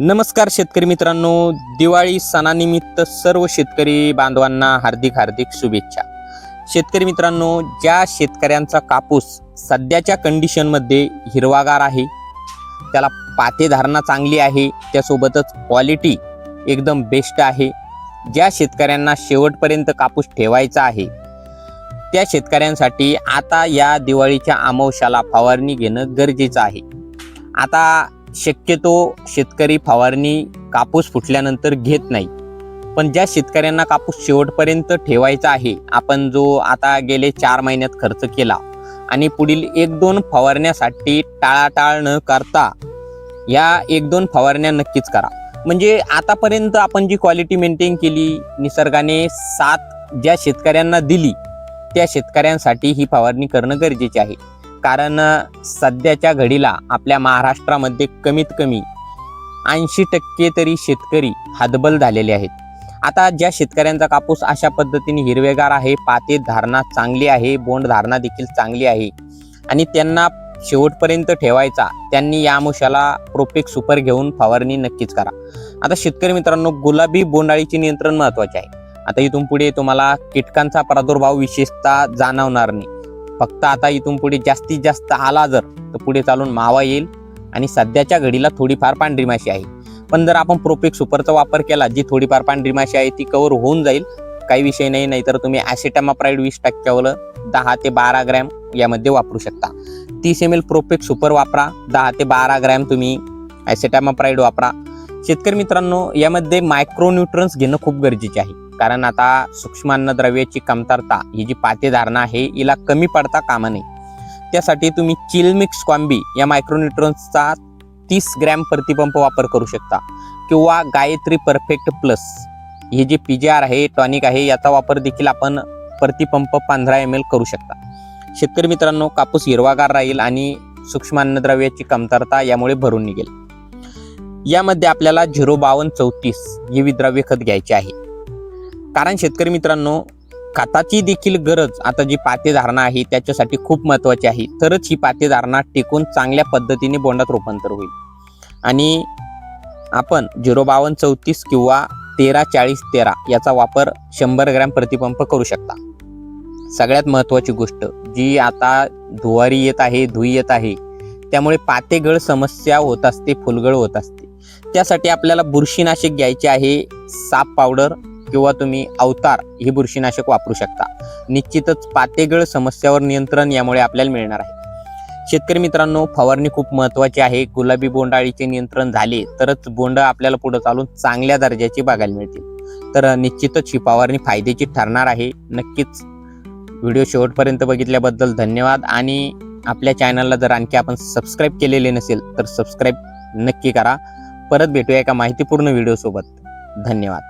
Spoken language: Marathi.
नमस्कार शेतकरी मित्रांनो. दिवाळी सणानिमित्त सर्व शेतकरी बांधवांना हार्दिक हार्दिक शुभेच्छा. शेतकरी मित्रांनो ज्या शेतकऱ्यांचा कापूस सध्याच्या कंडिशनमध्ये हिरवागार आहे त्याला पाते धारणा चांगली आहे त्यासोबतच क्वालिटी एकदम बेस्ट आहे. ज्या शेतकऱ्यांना शेवटपर्यंत कापूस ठेवायचा आहे त्या शेतकऱ्यांसाठी आता या दिवाळीच्या अमावश्याला फवारणी घेणं गरजेचं आहे. आता शक्यतो शेतकरी फवारणी कापूस फुटल्यानंतर घेत नाही. पण ज्या शेतकऱ्यांना कापूस शेवटपर्यंत ठेवायचा आहे आपण जो आता गेले चार महिन्यात खर्च केला आणि पुढील एक दोन फवारण्यासाठी टाळाटाळ न करता या एक दोन फवारण्या नक्कीच करा. म्हणजे आतापर्यंत आपण जी क्वालिटी मेंटेन केली निसर्गाने साथ ज्या शेतकऱ्यांना दिली त्या शेतकऱ्यांसाठी ही फवारणी करणं गरजेचे आहे. कारण सध्याच्या घडीला आपल्या महाराष्ट्रामध्ये कमीत कमी ऐंशी टक्के तरी शेतकरी हतबल झालेले आहेत. आता ज्या शेतकऱ्यांचा कापूस अशा पद्धतीने हिरवेगार आहे पाते धारणा चांगली आहे बोंड धारणा देखील चांगली आहे आणि त्यांना शेवटपर्यंत ठेवायचा त्यांनी या अंशाला प्रोपेक सुपर घेऊन फवारणी नक्कीच करा. आता शेतकरी मित्रांनो गुलाबी बोंडाळीचे नियंत्रण महत्त्वाचे आहे. आता इथून पुढे तुम्हाला कीटकांचा प्रादुर्भाव विशेषतः जाणवणार नाही. फक्त आता इथून पुढे जास्तीत जास्त आला जर तर पुढे चालून मावा येईल आणि सध्याच्या घडीला थोडीफार पांढरी माशी आहे. पण जर आपण प्रोपिक सुपरचा वापर केला जी थोडीफार पांढरी माशी आहे ती कवर होऊन जाईल. काही विषय नाही नाहीतर तुम्ही ॲसिटामाप्राईड वीस टक्क्यावर दहा ते बारा ग्रॅम यामध्ये वापरू शकता. तीस एम एल प्रोपेक सुपर वापरा दहा ते बारा ग्रॅम तुम्ही ॲसिटामाप्राईड वापरा. शेतकरी मित्रांनो यामध्ये मायक्रोन्यूट्रन्स घेणं खूप गरजेचे आहे. कारण आता सूक्ष्म अन्नद्रव्याची कमतरता ही जी पातेधारणा आहे हिला कमी पडता कामा नये त्यासाठी तुम्ही चिलमिक्स कॉम्बी या मायक्रोन्युट्रॉन्सचा तीस ग्रॅम प्रतिपंप वापर करू शकता. किंवा गायत्री परफेक्ट प्लस. हे जे पी जी आर आहे टॉनिक आहे याचा वापर देखील आपण प्रतिपंप पंधरा एम एल करू शकता. शेतकरी मित्रांनो कापूस हिरवागार राहील आणि सूक्ष्म अन्नद्रव्याची कमतरता यामुळे भरून निघेल. यामध्ये आपल्याला झिरो बावन्न चौतीस हे विद्राव्य खत घ्यायचे आहे. कारण शेतकरी मित्रांनो खताची देखील गरज आता जी पातेधारणा आहे त्याच्यासाठी खूप महत्त्वाची आहे. तरच ही पातेधारणा टिकून चांगल्या पद्धतीने बोंडात रूपांतर होईल. आणि आपण झिरो बावन्न चौतीस किंवा तेरा चाळीस तेरा याचा वापर शंभर ग्रॅम प्रतिपंप करू शकता. सगळ्यात महत्त्वाची गोष्ट जी आता धुवारी येत आहे धुई येत आहे त्यामुळे पातेगळ समस्या होत असते फुलगळ होत असते. त्यासाठी आपल्याला बुरशीनाशक घ्यायचे आहे साप पावडर किंवा तुम्ही अवतार हे बुरशीनाशक वापरू शकता. निश्चितच पातेगळ समस्यावर नियंत्रण यामुळे आपल्याला मिळणार आहे. शेतकरी मित्रांनो फवारणी खूप महत्त्वाची आहे. गुलाबी बोंडाळीचे नियंत्रण झाले तरच बोंड आपल्याला पुढे चालून चांगल्या दर्जाची बघायला मिळतील. तर निश्चितच ही फवारणी फायद्याची ठरणार आहे. नक्कीच व्हिडिओ शेवटपर्यंत बघितल्याबद्दल धन्यवाद आणि आपल्या चॅनलला जर आणखी आपण सबस्क्राईब केलेले नसेल तर सबस्क्राईब नक्की करा. परत भेटूया एका माहितीपूर्ण व्हिडिओसोबत. धन्यवाद.